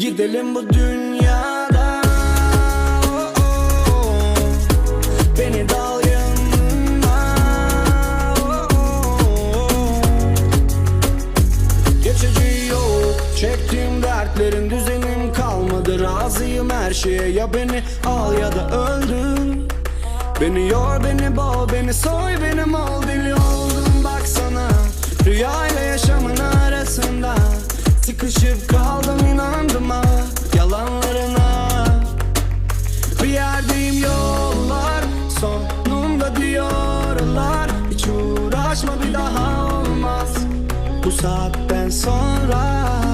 Gidelim bu dünyada. Beni dal yanına. Geçici yok Çektiğim dertlerin düzenim kalmadı. Razıyım her şeye ya beni al ya da öldür. Beni yor beni boğ beni soy beni mal. Deli oldum baksana Rüyayla yaşamın arasında. Sıkışıp kaldım inandım Bu saatten sonra